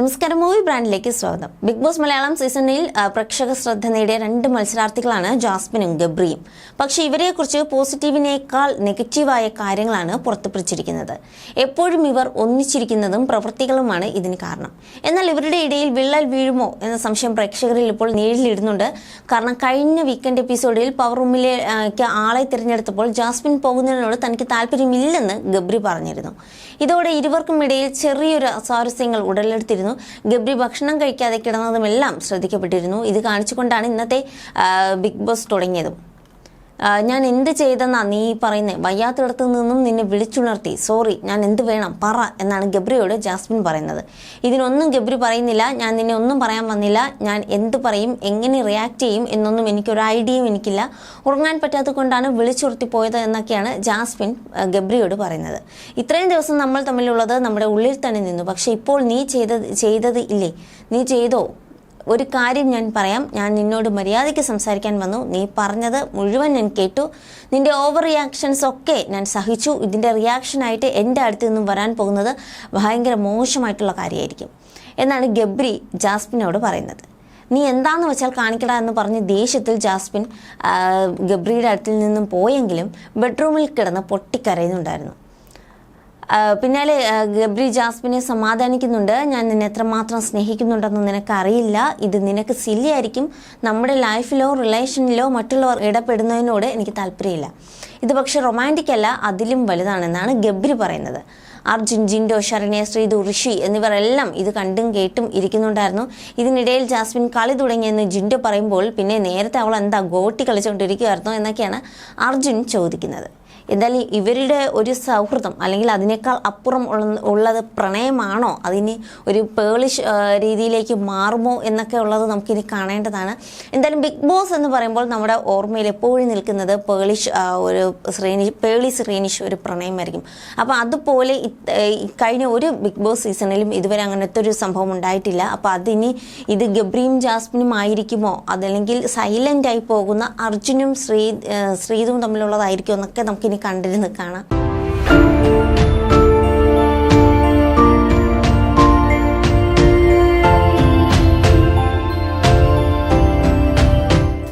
നമസ്കാരം മൂവി ബ്രാൻഡിലേക്ക് സ്വാഗതം. Big boss Malayalam സീസണിൽ പ്രേക്ഷക ശ്രദ്ധ നേടിയ രണ്ട് മത്സരാർത്ഥികളാണ് ജാസ്മിനും ഗബ്രിയും. പക്ഷേ ഇവരെക്കുറിച്ച് പോസിറ്റീവിനേക്കാൾ നെഗറ്റീവായ കാര്യങ്ങളാണ് പുറത്തുപിടിച്ചിരിക്കുന്നത് എപ്പോഴും ഇവർ ഒന്നിച്ചിരിക്കുന്നതും പ്രവൃത്തികളുമാണ് ഇതിന് കാരണം. എന്നാൽ ഇവരുടെ ഇടയിൽ വിള്ളൽ വീഴുമോ എന്ന സംശയം പ്രേക്ഷകരിൽ ഇപ്പോൾ നേരിലിടുന്നുണ്ട് കാരണം കഴിഞ്ഞ വീക്കെൻഡ് എപ്പിസോഡിൽ പവർ റൂമിലേക്ക് ആളെ തിരഞ്ഞെടുത്തപ്പോൾ ജാസ്മിൻ പോകുന്നതിനോട് തനിക്ക് താല്പര്യമില്ലെന്ന് ഗബ്രി പറഞ്ഞിരുന്നു. ഇതോടെ ഇരുവർക്കും ഇടയിൽ ചെറിയൊരു അസ്വാരസ്യങ്ങൾ ഉടലെടുത്തിരുന്നു. ഗബ്രി ഭക്ഷണം കഴിക്കാതെ കിടന്നതുമെല്ലാം ശ്രദ്ധിക്കപ്പെട്ടിരുന്നു. ഇത് കാണിച്ചുകൊണ്ടാണ് ഇന്നത്തെ ബിഗ് ബോസ് തുടങ്ങിയതും. ഞാൻ എന്ത് ചെയ്തെന്നാ നീ പറയുന്നത് വയ്യാത്തിടത്തു നിന്നും നിന്നെ വിളിച്ചുണർത്തി. സോറി ഞാൻ എന്ത് വേണം? പറ എന്നാണ് ഗബ്രിയോട് ജാസ്മിൻ പറയുന്നത്. ഇതിനൊന്നും ഗബ്രി പറയുന്നില്ല. ഞാൻ നിന്നെ ഒന്നും പറയാൻ വന്നില്ല. ഞാൻ എന്ത് പറയും? എങ്ങനെ റിയാക്ട് ചെയ്യും? എന്നൊന്നും എനിക്കൊരു ഐഡിയയും എനിക്കില്ല. ഉറങ്ങാൻ പറ്റാത്ത കൊണ്ടാണ് വിളിച്ചുണർത്തി പോയത് എന്നൊക്കെയാണ് ജാസ്മിൻ ഗബ്രിയോട് പറയുന്നത്. ഇത്രയും ദിവസം നമ്മൾ തമ്മിലുള്ളത് നമ്മുടെ ഉള്ളിൽ തന്നെ നിന്നു. പക്ഷേ ഇപ്പോൾ നീ ചെയ്തത് ചെയ്തത് ഇല്ലേ? നീ ചെയ്തോ? ഒരു കാര്യം ഞാൻ പറയാം. ഞാൻ നിന്നോട് മര്യാദയ്ക്ക് സംസാരിക്കാൻ വന്നു. നീ പറഞ്ഞത് മുഴുവൻ ഞാൻ കേട്ടു. നിന്റെ ഓവർ റിയാക്ഷൻസ് ഒക്കെ ഞാൻ സഹിച്ചു. ഇതിന്റെ റിയാക്ഷനായിട്ട് എന്റെ അടുത്ത് നിന്നും വരാൻ പോകുന്നത് ഭയങ്കര മോശമായിട്ടുള്ള കാര്യമായിരിക്കും എന്നാണ് ഗബ്രി ജാസ്മിനോട് പറയുന്നത്. നീ എന്താന്ന് വെച്ചാൽ കാണിക്കടാ എന്ന് പറഞ്ഞ് ദേഷ്യത്തിൽ ജാസ്മിൻ ഗബ്രിയുടെ അടുത്തിൽ നിന്നും പോയെങ്കിലും ബെഡ്റൂമിൽ കിടന്ന് പൊട്ടിക്കരയുന്നുണ്ടായിരുന്നു. പിന്നാലെ ഗബ്രി ജാസ്മിനെ സമാധാനിക്കുന്നുണ്ട്. ഞാൻ നിന്നെ എത്രമാത്രം സ്നേഹിക്കുന്നുണ്ടെന്ന് നിനക്കറിയില്ല. ഇത് നിനക്ക് സില്ലിയായിരിക്കും നമ്മുടെ ലൈഫിലോ റിലേഷനിലോ മറ്റുള്ളവർ ഇടപെടുന്നതിനോട് എനിക്ക് താല്പര്യമില്ല. ഇത് പക്ഷേ റൊമാന്റിക് അല്ല അതിലും വലുതാണെന്നാണ് ഗബ്രി പറയുന്നത്. അർജുൻ ജിൻഡോ ശരണ്യ ശ്രീതു ഋഷി എന്നിവരെല്ലാം ഇത് കണ്ടും കേട്ടും ഇരിക്കുന്നുണ്ടായിരുന്നു. ഇതിനിടയിൽ ജാസ്മിൻ കളി തുടങ്ങിയെന്ന് ജിൻഡോ പറയുമ്പോൾ പിന്നെ നേരത്തെ അവൾ എന്താ ഗോട്ടി കളിച്ചുകൊണ്ടിരിക്കുകയായിരുന്നു എന്നൊക്കെയാണ് അർജുൻ ചോദിക്കുന്നത്. എന്തായാലും ഇവരുടെ ഒരു സൗഹൃദം അല്ലെങ്കിൽ അതിനേക്കാൾ അപ്പുറം ഉള്ള- ഉള്ളത് പ്രണയമാണോ? അതിന് ഒരു പേളിഷ് രീതിയിലേക്ക് മാറുമോ എന്നൊക്കെ ഉള്ളത് നമുക്കിനി കാണേണ്ടതാണ്. എന്തായാലും ബിഗ് ബോസ് എന്ന് പറയുമ്പോൾ നമ്മുടെ ഓർമ്മയിൽ എപ്പോഴും നിൽക്കുന്നത് പേളിഷ് ഒരു ശ്രേണി പേളി ശ്രീനിഷ് ഒരു പ്രണയമായിരിക്കും. അപ്പോൾ അതുപോലെ കഴിഞ്ഞ ഒരു ബിഗ് ബോസ് സീസണിലും ഇതുവരെ അങ്ങനത്തെ ഒരു സംഭവം ഉണ്ടായിട്ടില്ല. അപ്പോൾ അതിനി ഇത് ഗബ്രിയും ജാസ്മിനും ആയിരിക്കുമോ? അതല്ലെങ്കിൽ സൈലന്റായി പോകുന്ന അർജുനും ശ്രീ ശ്രീതും തമ്മിലുള്ളതായിരിക്കുമോ എന്നൊക്കെ നമുക്കിനി കണ്ടിരുന്ന് കാണാം.